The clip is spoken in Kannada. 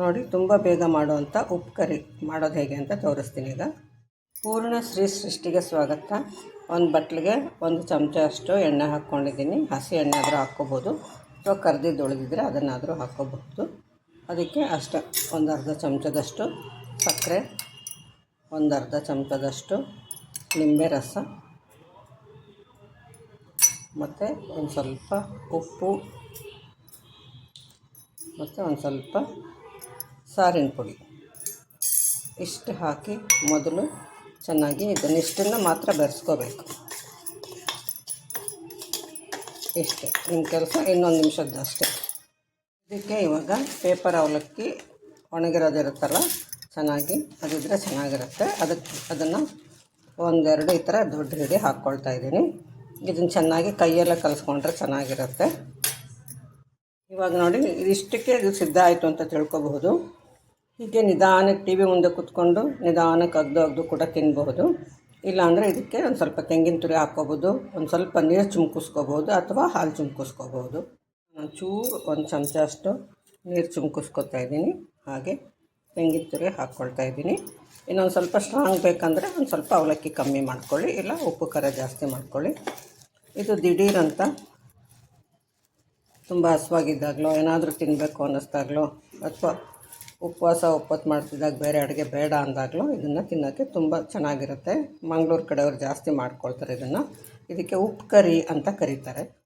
ನೋಡಿ, ತುಂಬ ಬೇಗ ಮಾಡುವಂಥ ಉಪ್ಪು ಕರಿ ಮಾಡೋದು ಹೇಗೆ ಅಂತ ತೋರಿಸ್ತೀನಿ ಈಗ. ಪೂರ್ಣ ಶ್ರೀ ಸೃಷ್ಟಿಗೆ ಸ್ವಾಗತ. ಒಂದು ಬಟ್ಲಿಗೆ ಒಂದು ಚಮಚ ಅಷ್ಟು ಎಣ್ಣೆ ಹಾಕ್ಕೊಂಡಿದ್ದೀನಿ. ಹಸಿ ಎಣ್ಣೆ ಆದರೂ ಹಾಕ್ಕೋಬೋದು. ಅಥವಾ ಕರ್ದಿದ್ದು ಉಳಿದಿದ್ರೆ ಅದನ್ನಾದರೂ ಹಾಕ್ಕೋಬಹುದು. ಅದಕ್ಕೆ ಅಷ್ಟೇ, ಒಂದು ಅರ್ಧ ಚಮಚದಷ್ಟು ಸಕ್ಕರೆ, ಒಂದು ಅರ್ಧ ಚಮಚದಷ್ಟು ನಿಂಬೆ ರಸ, ಮತ್ತು ಒಂದು ಸ್ವಲ್ಪ ಉಪ್ಪು, ಮತ್ತು ಒಂದು ಸ್ವಲ್ಪ ಸಾರಿನ ಪುಡಿ. ಇಷ್ಟು ಹಾಕಿ ಮೊದಲು ಚೆನ್ನಾಗಿ ಇದನ್ನಿಷ್ಟನ್ನು ಮಾತ್ರ ಬೆರೆಸ್ಕೋಬೇಕು. ಇಷ್ಟೇ. ನಿಮ್ಮ ಕೆಲಸ ಇನ್ನೊಂದು ನಿಮಿಷದ್ದು ಅಷ್ಟೇ. ಇದಕ್ಕೆ ಇವಾಗ ಪೇಪರ್ ಅವಲಕ್ಕಿ ಒಣಗಿರೋದಿರುತ್ತಲ್ಲ ಚೆನ್ನಾಗಿ ಅದಿದ್ರೆ ಚೆನ್ನಾಗಿರುತ್ತೆ. ಅದಕ್ಕೆ ಅದನ್ನು ಒಂದೆರಡು ಈ ಥರ ದೊಡ್ಡ ಹಿಡಿ ಹಾಕ್ಕೊಳ್ತಾ ಇದ್ದೀನಿ. ಇದನ್ನು ಚೆನ್ನಾಗಿ ಕೈಯೆಲ್ಲ ಕಲಿಸ್ಕೊಂಡ್ರೆ ಚೆನ್ನಾಗಿರುತ್ತೆ. ಇವಾಗ ನೋಡಿ, ಇದಿಷ್ಟಕ್ಕೆ ಇದು ಸಿದ್ಧ ಆಯಿತು ಅಂತ ತಿಳ್ಕೊಬಹುದು. ಹೀಗೆ ನಿಧಾನಕ್ಕೆ ಟಿ ವಿ ಮುಂದೆ ಕೂತ್ಕೊಂಡು ನಿಧಾನಕ್ಕೆ ಅಗ್ದು ಅಗ್ದು ಕೂಡ ತಿನ್ನಬಹುದು ಇಲ್ಲಾಂದರೆ ಇದಕ್ಕೆ ಒಂದು ಸ್ವಲ್ಪ ತೆಂಗಿನ ತುರಿ ಹಾಕ್ಕೋಬೋದು ಒಂದು ಸ್ವಲ್ಪ ನೀರು ಚುಮ್ಕಿಸ್ಕೋಬೋದು ಅಥವಾ ಹಾಲು ಚುಮ್ಕಿಸ್ಕೋಬೋದು ಚೂರು ಒಂದು ಚಮಚ ಅಷ್ಟು ನೀರು ಚುಮ್ಕಿಸ್ಕೊತಾ ಇದ್ದೀನಿ. ಹಾಗೆ ತೆಂಗಿನ ತುರಿ ಹಾಕ್ಕೊಳ್ತಾ ಇದ್ದೀನಿ. ಇನ್ನೊಂದು ಸ್ವಲ್ಪ ಸ್ಟ್ರಾಂಗ್ ಬೇಕಂದರೆ ಒಂದು ಸ್ವಲ್ಪ ಅವಲಕ್ಕಿ ಕಮ್ಮಿ ಮಾಡ್ಕೊಳ್ಳಿ, ಇಲ್ಲ ಉಪ್ಪು ಖಾರ ಜಾಸ್ತಿ ಮಾಡ್ಕೊಳ್ಳಿ. ಇದು ದಿಢೀರಂತ ತುಂಬ ಹಸುವಾಗಿದ್ದಾಗಲೋ, ಏನಾದರೂ ತಿನ್ನಬೇಕು ಅನ್ನಿಸ್ದಾಗಲೋ, ಅಥವಾ ಉಪವಾಸ ಒಪ್ಪತ್ತು ಮಾಡ್ತಿದ್ದಾಗ ಬೇರೆ ಅಡುಗೆ ಬೇಡ ಅಂದಾಗಲೂ ಇದನ್ನು ತಿನ್ನೋಕ್ಕೆ ತುಂಬ ಚೆನ್ನಾಗಿರುತ್ತೆ. ಮಂಗ್ಳೂರು ಕಡೆಯವ್ರು ಜಾಸ್ತಿ ಮಾಡ್ಕೊಳ್ತಾರೆ ಇದನ್ನು. ಇದಕ್ಕೆ ಉಪ್ಪು ಕರಿ ಅಂತ ಕರೀತಾರೆ.